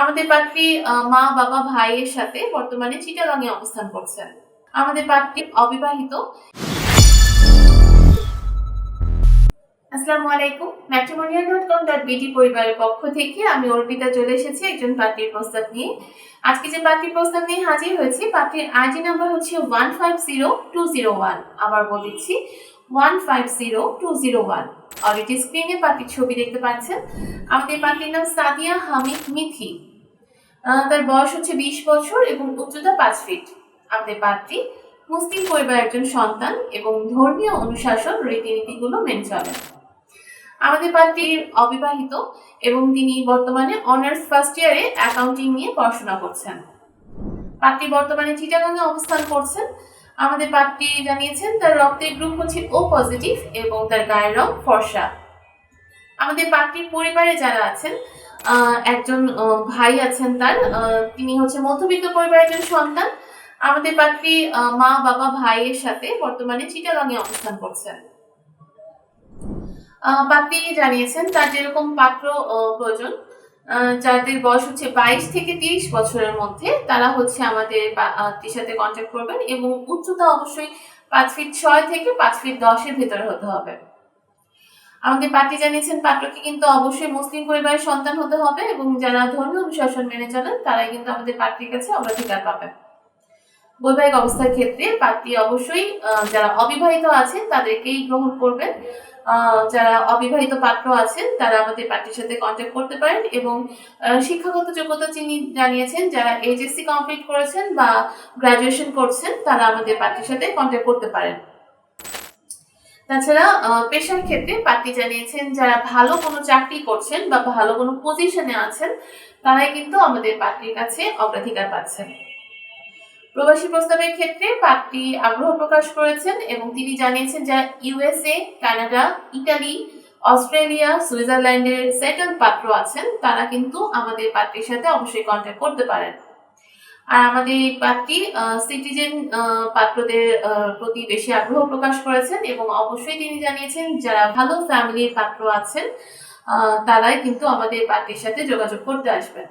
আমাদের পাত্রী মা, বাবা, ভাইয়ের সাথে বর্তমানে চিটাগাংয়ে অবস্থান করছেন। আমাদের পাত্রী অবিবাহিত। আসসালামু আলাইকুম। Matrimonial dot com dot BD পরিবারের পক্ষ থেকে আমি অর্পিতা চলে এসেছি একজন পাত্রীর প্রস্তাব নিয়ে। আজকে যে পাত্রীর প্রস্তাব নিয়ে হাজির হয়েছি, পাত্রীর আইডি নাম্বার হচ্ছে one five zero two zero one. আবার বলে দিচ্ছি, one five zero two zero one. Already স্ক্রিনে পাত্রীর ছবি দেখতে পাচ্ছেন। আমাদের পাত্রীর নাম সাদিয়া হামিদ মিথি। তার বয়স হচ্ছে বিশ বছর এবং উচ্চতা পাঁচ ফিট আমাদের পাত্রী মুসলিম পরিবারের একজন সন্তান এবং ধর্মীয় অনুশাসন রীতিনীতিগুলো মেনে চলেন। আমাদের পাত্রীর অবিবাহিত এবং তিনি বর্তমানে অনার্স ফার্স্ট ইয়ারে অ্যাকাউন্টিং নিয়ে পড়াশোনা করছেন। পাত্রী বর্তমানে চিটাগাংয়ে অবস্থান করছেন। আমাদের পাত্রী জানিয়েছেন, তার রক্তের গ্রুপ হচ্ছে ও পজিটিভ এবং তার গায়ের রং ফর্সা। আমাদের পাত্রীর পরিবারে যারা আছেন একজন ভাই আছেন তার। তিনি হচ্ছে মধ্যবিত্ত পরিবারের একজন সন্তান। আমাদের পাত্রী মা, বাবা, ভাইয়ের সাথে বর্তমানে চিটাগাংয়ে অবস্থান করছেন। পাত্রী জানিয়েছেন, তার যেরকম পাত্র প্রয়োজন যাদের বয়স হচ্ছে বাইশ থেকে তিরিশ বছরের মধ্যে, তারা হচ্ছে আমাদের সাথে কন্ট্যাক্ট করবেন এবং উচ্চতা অবশ্যই পাঁচ ফিট ছয় থেকে পাঁচ ফিট দশের ভেতরে হতে হবে। আমাদের পাত্রী জানিয়েছেন, পাত্রকে কিন্তু অবশ্যই মুসলিম পরিবারের সন্তান হতে হবে এবং যারা ধর্মীয় অনুশাসন মেনে চলেন, তারাই কিন্তু আমাদের পাত্রীর কাছে অগ্রাধিকার পাবেন। বৈবাহিক অবস্থার ক্ষেত্রে পাত্রী অবশ্যই যারা অবিবাহিত আছেন, তাদেরকেই গ্রহণ করবেন। যারা অবিবাহিত পাত্র আছেন, তারা আমাদের পার্টির সাথে কন্ট্যাক্ট করতে পারেন এবং শিক্ষাগত যোগ্যতা তিনি জানিয়েছেন, যারা এইচএসসি কমপ্লিট করেছেন বা গ্রাজুয়েশন করছেন, তারা আমাদের পার্টির সাথে কন্ট্যাক্ট করতে পারেন। তাছাড়া পেশার ক্ষেত্রে পার্টি জানিয়েছেন, যারা ভালো কোনো চাকরি করছেন বা ভালো কোনো পজিশনে আছেন, তারাই কিন্তু আমাদের পার্টির কাছে অগ্রাধিকার পাচ্ছেন। প্রবাসী প্রস্তাবের ক্ষেত্রে পাত্রী আগ্রহ প্রকাশ করেছেন এবং তিনি জানিয়েছেন যারা ইউএসএ, কানাডা, ইটালি, অস্ট্রেলিয়া, সুইজারল্যান্ডের সেটেল পাত্র আছেন, তারা কিন্তু আমাদের পাত্রীর সাথে অবশ্যই কন্ট্যাক্ট করতে পারেন। আর আমাদের এই পাত্রী সিটিজেন পাত্রদের প্রতি বেশি আগ্রহ প্রকাশ করেছেন এবং অবশ্যই তিনি জানিয়েছেন, যারা ভালো ফ্যামিলির পাত্র আছেন তারাই কিন্তু আমাদের পার্টির সাথে যোগাযোগ করতে আসবেন।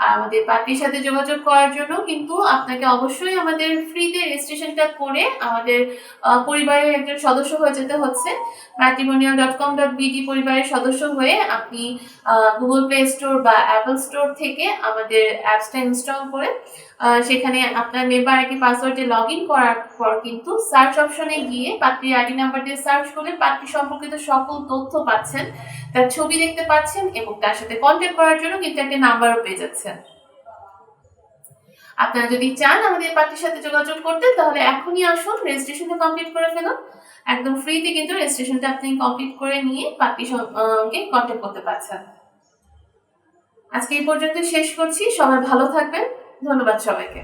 আর আমাদের পার্টির সাথে যোগাযোগ করার জন্য কিন্তু আপনাকে অবশ্যই আমাদের ফ্রিতে রেজিস্ট্রেশনটা করে আমাদের পরিবারের একজন সদস্য হয়ে যেতে হচ্ছে। Matrimonial dot com dot BD পরিবারের সদস্য হয়ে আপনি গুগল প্লে স্টোর বা অ্যাপল স্টোর থেকে আমাদের অ্যাপসটা ইনস্টল করে সেখানে আপনার মেম্বার আইডি পাসওয়ার্ডে লগ ইন করার পর কিন্তু সার্চ অপশনে গিয়ে পাত্রীর আইডি নাম্বার দিয়ে সার্চ করলে পাত্রী সম্পর্কিত সকল তথ্য পাচ্ছেন, তার ছবি দেখতে পাচ্ছেন এবং তার সাথে কন্ট্যাক্ট করার জন্য কিন্তু একটা নাম্বারও পেয়ে যাচ্ছেন। আপনারা যদি চান আমাদের পার্টির সাথে যোগাযোগ করতে, তাহলে এখনই আসুন রেজিস্ট্রেশনটা কমপ্লিট করে ফেলুন। একদম ফ্রিতে কিন্তু রেজিস্ট্রেশনটা আপনি কমপ্লিট করে নিয়ে পার্টি কে কন্ট্যাক্ট করতে পারছেন। আজকে এই পর্যন্ত শেষ করছি। সবাই ভালো থাকবেন। ধন্যবাদ সবাইকে।